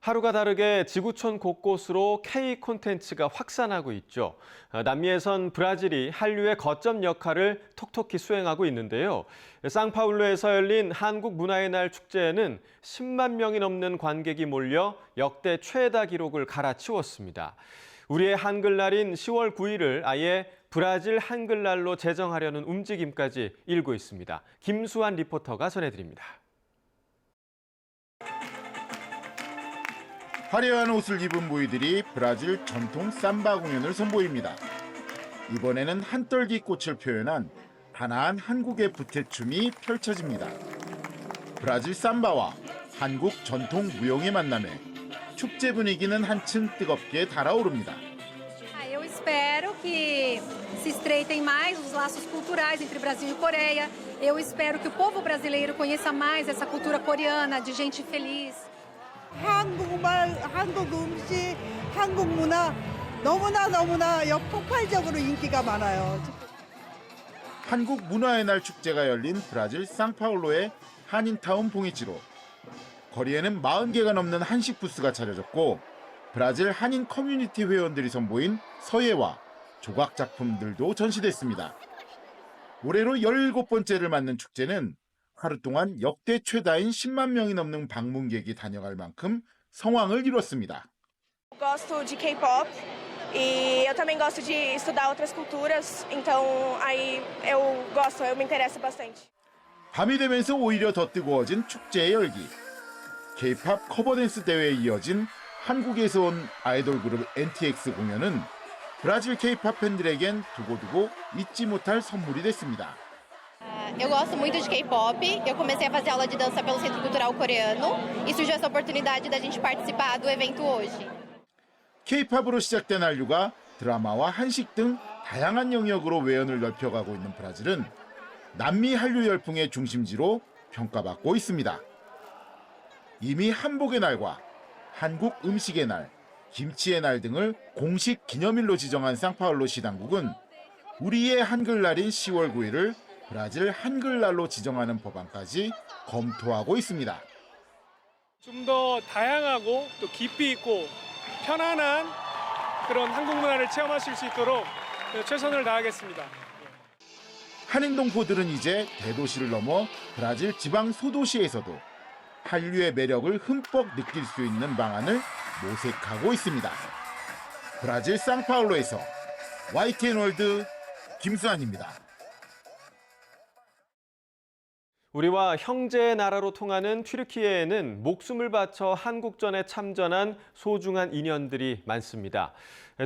하루가 다르게 지구촌 곳곳으로 K 콘텐츠가 확산하고 있죠. 아, 남미에선 브라질이 한류의 거점 역할을 톡톡히 수행하고 있는데요. 상파울루에서 열린 한국 문화의 날 축제에는 10만 명이 넘는 관객이 몰려 역대 최다 기록을 갈아치웠습니다. 우리의 한글날인 10월 9일을 아예 브라질 한글날로 제정하려는 움직임까지 일고 있습니다. 김수환 리포터가 전해드립니다. 화려한 옷을 입은 무희들이 브라질 전통 삼바 공연을 선보입니다. 이번에는 한떨기 꽃을 표현한 단아한 한국의 부태춤이 펼쳐집니다. 브라질 삼바와 한국 전통 무용의 만남에 축제 분위기는 한층 뜨겁게 달아오릅니다. Ah, Eu espero que se estreitem mais os laços culturais entre Brasil e Coreia. Eu espero que o povo brasileiro conheça mais essa cultura coreana de gente feliz. 한국말, 한국 음식, 한국 문화 너무나 너무나 역폭발적으로 인기가 많아요. 한국 문화의 날 축제가 열린 브라질 상파울로의 한인타운 봉이지로 거리에는 40개가 넘는 한식 부스가 차려졌고 브라질 한인 커뮤니티 회원들이 선보인 서예와 조각 작품들도 전시됐습니다. 올해로 17번째를 맞는 축제는 하루 동안 역대 최다인 10만 명이 넘는 방문객이 다녀갈 만큼 성황을 이뤘습니다. Gosto de K-pop e eu também gosto de estudar outras culturas, então aí eu gosto, eu me interesso bastante. 밤이 되면서 오히려 더 뜨거워진 축제의 열기. K-팝 커버 댄스 대회에 이어진 한국에서 온 아이돌 그룹 NTX 공연은 브라질 K-팝 팬들에겐 두고두고 잊지 못할 선물이 됐습니다. Eu gosto muito de K-pop. Eu comecei a fazer aula de dança pelo Centro Cultural Coreano e surgiu essa oportunidade da gente participar do evento hoje. K-팝으로 시작된 한류가 드라마와 한식 등 다양한 영역으로 외연을 넓혀가고 있는 브라질은 남미 한류 열풍의 중심지로 평가받고 있습니다. 이미 한복의 날과 한국 음식의 날, 김치의 날 등을 공식 기념일로 지정한 상파울로 시 당국은 우리의 한글날인 10월 9일을 브라질 한글날로 지정하는 법안까지 검토하고 있습니다. 좀 더 다양하고 또 깊이 있고 편안한 그런 한국 문화를 체험하실 수 있도록 최선을 다하겠습니다. 한인 동포들은 이제 대도시를 넘어 브라질 지방 소도시에서도 한류의 매력을 흠뻑 느낄 수 있는 방안을 모색하고 있습니다. 브라질 상파울로에서 YTN 월드 김수환입니다. 우리와 형제의 나라로 통하는 튀르키예에는 목숨을 바쳐 한국전에 참전한 소중한 인연들이 많습니다.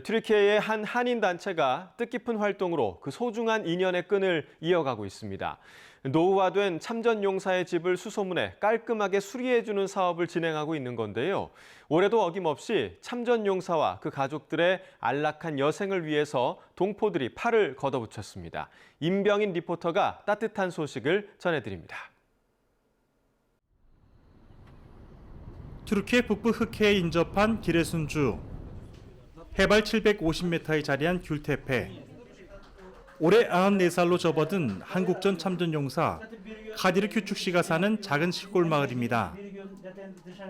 튀르키예의 한 한인 단체가 뜻깊은 활동으로 그 소중한 인연의 끈을 이어가고 있습니다. 노후화된 참전 용사의 집을 수소문해 깔끔하게 수리해주는 사업을 진행하고 있는 건데요. 올해도 어김없이 참전 용사와 그 가족들의 안락한 여생을 위해서 동포들이 팔을 걷어붙였습니다. 임병인 리포터가 따뜻한 소식을 전해드립니다. 투르키의 북부 흑해에 인접한 기레순주 해발 750m에 자리한 귤테페 올해 94살로 접어든 한국전 참전용사 카디르 큐축 씨가 사는 작은 시골 마을입니다.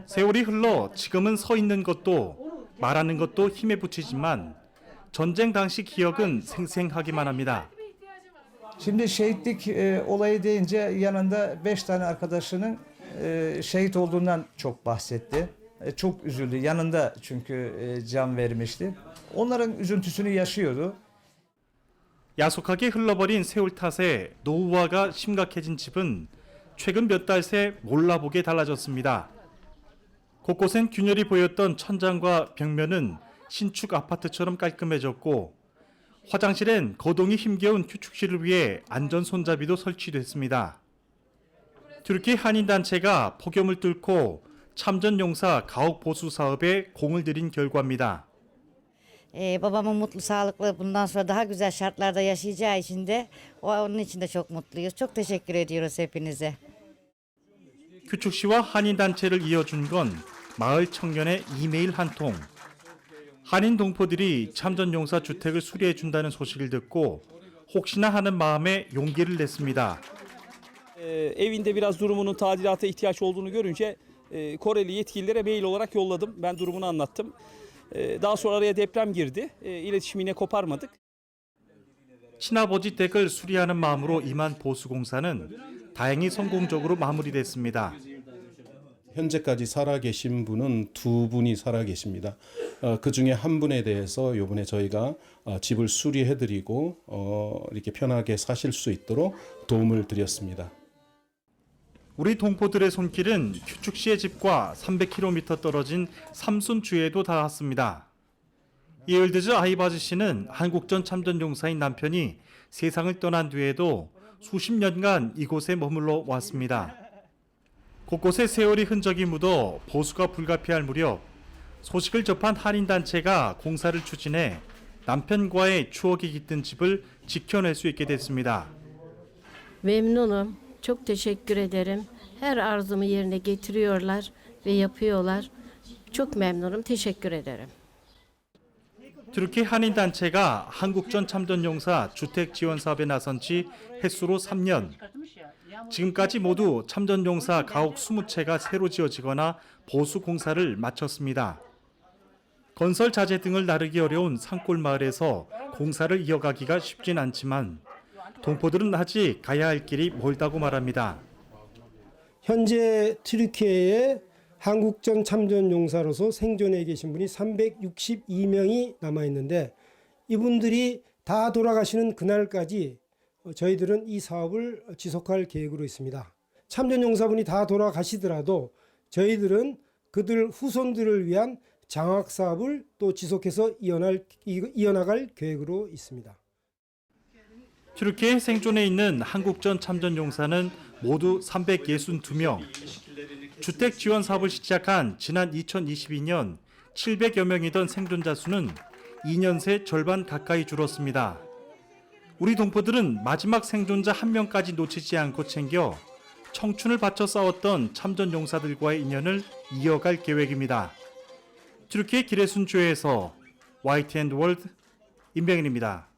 세월이 흘러 지금은 서 있는 것도 말하는 것도 힘에 부치지만 전쟁 당시 기억은 생생하기만 합니다. Şimdi şehitlik e, olayı deyince yanında beş tane arkadaşının e, şehit olduğundan çok bahsetti. E, çok üzüldü. Yanında çünkü e, can vermişti. Onların üzüntüsünü yaşıyordu. 야속하게 흘러버린 세월 탓에 노후화가 심각해진 집은 최근 몇 달 새 몰라보게 달라졌습니다. 곳곳엔 균열이 보였던 천장과 벽면은 신축 아파트처럼 깔끔해졌고 화장실엔 거동이 힘겨운 규축실을 위해 안전 손잡이도 설치됐습니다. 튀르키 한인 단체가 폭염을 뚫고 참전 용사 가옥 보수 사업에 공을 들인 결과입니다. Ee, babamın mutlu, sağlıklı bundan sonra daha güzel şartlarda yaşayacağı için de o, onun için de çok mutluyuz. Çok teşekkür ediyoruz hepinize. 규축 씨와 한인 단체를 이어준 건 마을 청년의 이메일 한 통. 한인 동포들이 참전 용사 주택을 수리해 준다는 소식을 듣고 혹시나 하는 마음에 용기를 냈습니다. Ee, evinde biraz durumunun tadilata ihtiyaç olduğunu görünce e, Koreli yetkililere mail olarak yolladım. Ben durumunu anlattım. Daha sonra araya deprem girdi. İletişimi yine koparmadık. 친아버지 댁을 수리하는 마음으로 임한 보수공사는 다행히 성공적으로 마무리됐습니다. 현재까지 살아계신 분은 두 분이 살아계십니다. 어, 그 중에 한 분에 대해서 이번에 저희가 어, 집을 수리해드리고 어, 이렇게 편하게 사실 수 있도록 도움을 드렸습니다. 우리 동포들의 손길은 규축 씨의 집과 300km 떨어진 삼순주에도 닿았습니다. 이을드즈 아이바즈 씨는 한국전 참전 용사인 남편이 세상을 떠난 뒤에도 수십 년간 이곳에 머물러 왔습니다. 곳곳에 세월이 흔적이 묻어 보수가 불가피할 무렵 소식을 접한 한인 단체가 공사를 추진해 남편과의 추억이 깃든 집을 지켜낼 수 있게 됐습니다. Memnunum. Çok teşekkür ederim. Her arzumu yerine getiriyorlar ve yapıyorlar. Çok memnunum. Teşekkür ederim. 트루키 한인 단체가 한국전 참전 용사 주택 지원 사업에 나선 지 횟수로 3년. 지금까지 모두 참전 용사 가옥 20채가 새로 지어지거나 보수 공사를 마쳤습니다. 건설 자재 등을 나르기 어려운 산골 마을에서 공사를 이어가기가 쉽진 않지만 동포들은 아직 가야 할 길이 멀다고 말합니다. 현재 트리키에에 한국전 참전 용사로서 생존해 계신 분이 362명이 남아 있는데 이분들이 다 돌아가시는 그날까지 저희들은 이 사업을 지속할 계획으로 있습니다. 참전 용사분이 다 돌아가시더라도 저희들은 그들 후손들을 위한 장학 사업을 또 지속해서 이어나갈 계획으로 있습니다. 튀르키예 생존해 있는 한국전 참전 용사는 모두 362명. 주택 지원 사업을 시작한 지난 2022년 700여 명이던 생존자 수는 2년 새 절반 가까이 줄었습니다. 우리 동포들은 마지막 생존자 한 명까지 놓치지 않고 챙겨 청춘을 바쳐 싸웠던 참전 용사들과의 인연을 이어갈 계획입니다. 튀르키예 기레순주에서 YTN 월드 임병인입니다.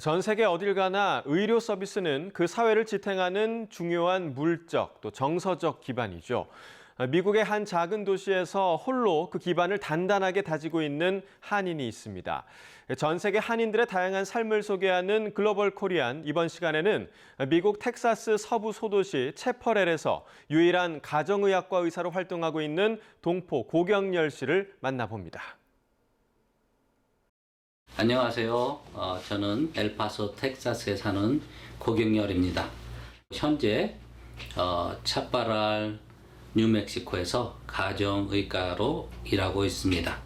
전 세계 어딜 가나 의료 서비스는 그 사회를 지탱하는 중요한 물적 또 정서적 기반이죠. 미국의 한 작은 도시에서 홀로 그 기반을 단단하게 다지고 있는 한인이 있습니다. 전 세계 한인들의 다양한 삶을 소개하는 글로벌 코리안 이번 시간에는 미국 텍사스 서부 소도시 채퍼렐에서 유일한 가정의학과 의사로 활동하고 있는 동포 고경열 씨를 만나봅니다. 안녕하세요. 어, 저는 엘파소 텍사스에 사는 고경열입니다. 현재 어, 차파랄 뉴멕시코에서 가정의과로 일하고 있습니다.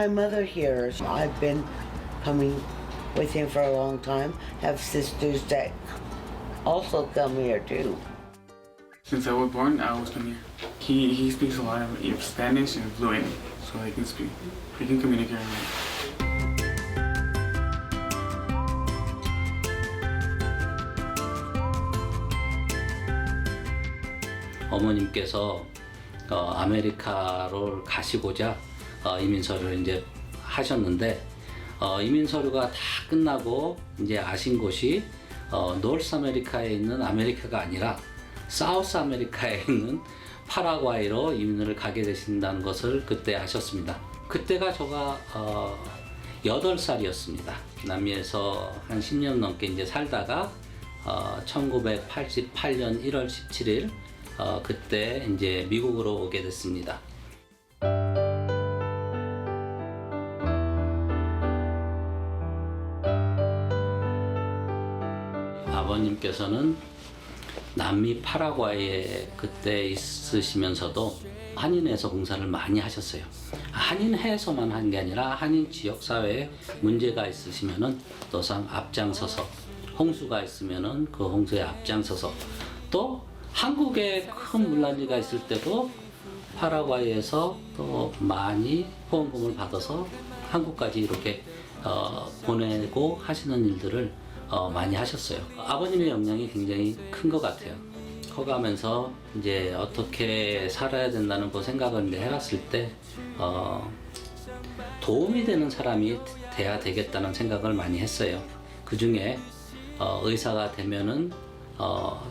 my mother here. I've been coming with him for a long time. Have sisters that also come here too. Since I was born, I always come here. He he speaks a lot of Spanish and fluent, so he can speak. He can communicate. with me. 어머님께서 어, 아메리카로 가시고자 어, 이민 서류를 이제 하셨는데 어, 이민 서류가 다 끝나고 이제 아신 곳이 어, 노스 아메리카에 있는 아메리카가 아니라 사우스 아메리카에 있는 파라과이로 이민을 가게 되신다는 것을 그때 아셨습니다. 그때가 저가 어, 8살이었습니다. 남미에서 한 10년 넘게 이제 살다가 어, 1988년 1월 17일 어, 그때 이제 미국으로 오게 됐습니다. 아버님께서는 남미 파라과이에 그때 있으시면서도 한인에서 봉사를 많이 하셨어요. 한인회에서만 한 게 아니라 한인 지역 사회에 문제가 있으시면은 또상 앞장서서 홍수가 있으면은 그 홍수에 앞장서서 또 한국에 큰 물난리가 있을 때도 파라과이에서 또 많이 후원금을 받아서 한국까지 이렇게 어, 보내고 하시는 일들을 어, 많이 하셨어요. 아버님의 영향이 굉장히 큰 것 같아요. 커가면서 이제 어떻게 살아야 된다는 그 생각을 이제 해봤을 때 어, 도움이 되는 사람이 돼야 되겠다는 생각을 많이 했어요. 그 중에 어, 의사가 되면은 어,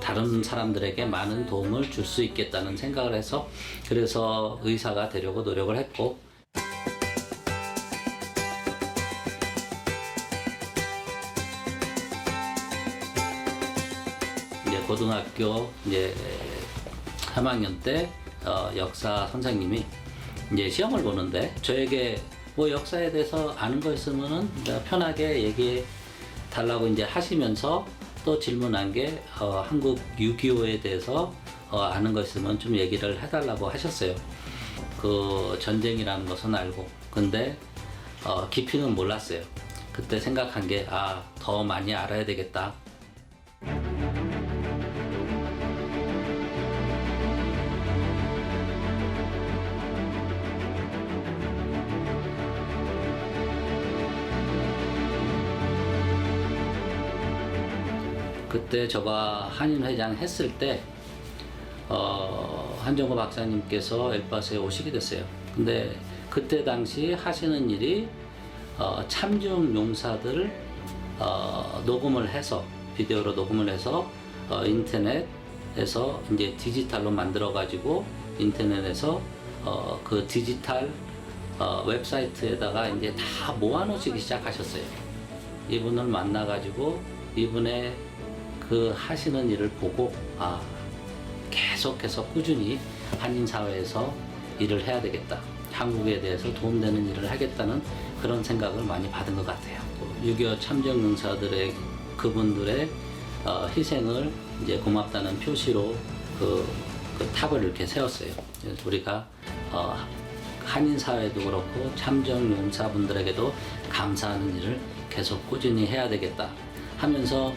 다른 사람들에게 많은 도움을 줄 수 있겠다는 생각을 해서 그래서 의사가 되려고 노력을 했고 고등학교 이제 3학년 때 어, 역사 선생님이 이제 시험을 보는데 저에게 뭐 역사에 대해서 아는 거 있으면은 편하게 얘기해 달라고 이제 하시면서 또 질문한 게 어, 한국 6.25에 대해서 어, 아는 거 있으면 좀 얘기를 해달라고 하셨어요. 그 전쟁이라는 것은 알고 근데 어, 깊이는 몰랐어요. 그때 생각한 게 아 더 많이 알아야 되겠다. 그때 저가 한인 회장 했을 때 어, 한정호 박사님께서 엘바스에 오시게 됐어요. 근데 그때 당시 하시는 일이 어, 참중 용사들 어, 녹음을 해서 비디오로 녹음을 해서 어, 인터넷에서 이제 디지털로 만들어 가지고 인터넷에서 어, 그 디지털 어, 웹사이트에다가 이제 다 모아놓으시기 시작하셨어요. 이분을 만나 가지고 이분의 그 하시는 일을 보고 아 계속해서 꾸준히 한인 사회에서 일을 해야 되겠다. 한국에 대해서 도움되는 일을 하겠다는 그런 생각을 많이 받은 것 같아요. 6.25 참전용사들의 그분들의 어, 희생을 이제 고맙다는 표시로 그, 그 탑을 이렇게 세웠어요. 우리가 어, 한인 사회도 그렇고 참전용사분들에게도 감사하는 일을 계속 꾸준히 해야 되겠다 하면서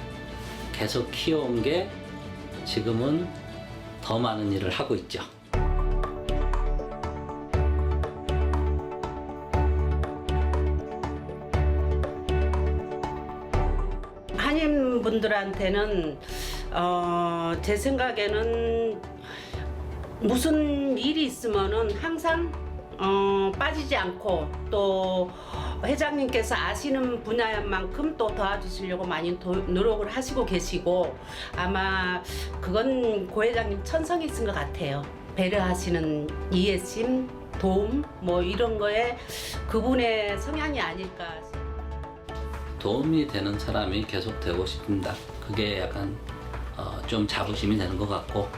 계속 키워온 게 지금은 더 많은 일을 하고 있죠. 한인 분들한테는 어, 제 생각에는 무슨 일이 있으면은 항상 어, 빠지지 않고 또 회장님께서 아시는 분야인 만큼 또 도와주시려고 많이 도- 노력을 하시고 계시고 아마 그건 고 회장님 천성이 있은 것 같아요. 배려하시는 이해심, 도움 뭐 이런 거에 그분의 성향이 아닐까. 도움이 되는 사람이 계속 되고 싶습니다. 그게 약간 어, 좀 자부심이 되는 것 같고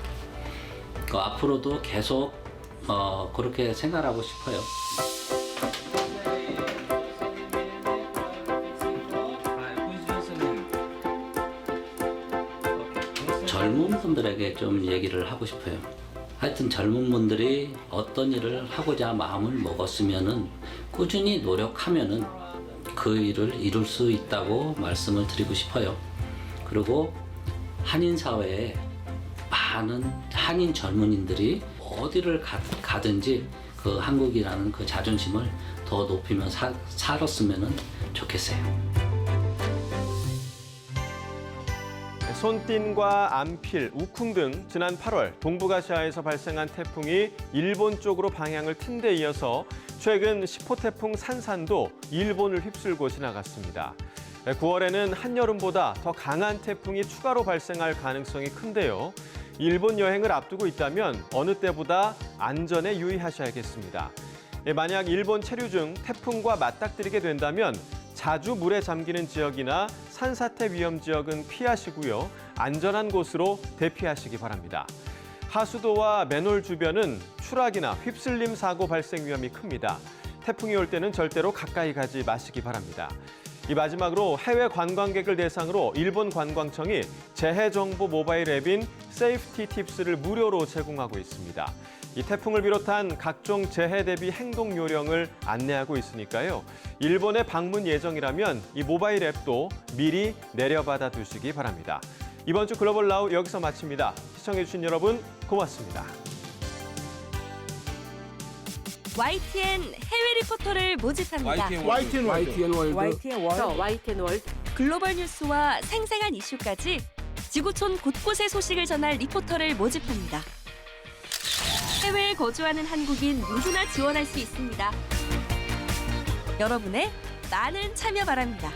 그 앞으로도 계속 어, 그렇게 생활하고 싶어요. 젊은 분들에게 좀 얘기를 하고 싶어요. 하여튼 젊은 분들이 어떤 일을 하고자 마음을 먹었으면은 꾸준히 노력하면은 그 일을 이룰 수 있다고 말씀을 드리고 싶어요. 그리고 한인 사회에 많은 한인 젊은이들이 어디를 가, 가든지 그 한국이라는 그 자존심을 더 높이며 사, 살았으면 좋겠어요. 손딘과 암필, 우쿵 등 지난 8월 동북아시아에서 발생한 태풍이 일본 쪽으로 방향을 튼 데 이어서 최근 10호 태풍 산산도 일본을 휩쓸고 지나갔습니다. 9월에는 한여름보다 더 강한 태풍이 추가로 발생할 가능성이 큰데요. 일본 여행을 앞두고 있다면 어느 때보다 안전에 유의하셔야겠습니다. 예, 만약 일본 체류 중 태풍과 맞닥뜨리게 된다면 자주 물에 잠기는 지역이나 산사태 위험 지역은 피하시고요. 안전한 곳으로 대피하시기 바랍니다. 하수도와 맨홀 주변은 추락이나 휩쓸림 사고 발생 위험이 큽니다. 태풍이 올 때는 절대로 가까이 가지 마시기 바랍니다. 이 마지막으로 해외 관광객을 대상으로 일본 관광청이 재해 정보 모바일 앱인 세이프티 팁스를 무료로 제공하고 있습니다. 이 태풍을 비롯한 각종 재해 대비 행동 요령을 안내하고 있으니까요. 일본에 방문 예정이라면 이 모바일 앱도 미리 내려받아 두시기 바랍니다. 이번 주 글로벌 나우 여기서 마칩니다. 시청해주신 여러분 고맙습니다. YTN 해외 리포터를 모집합니다. YTN 월드. YTN 월드. 글로벌 뉴스와 생생한 이슈까지 지구촌 곳곳의 소식을 전할 리포터를 모집합니다. 해외에 거주하는 한국인 누구나 지원할 수 있습니다. 여러분의 많은 참여 바랍니다.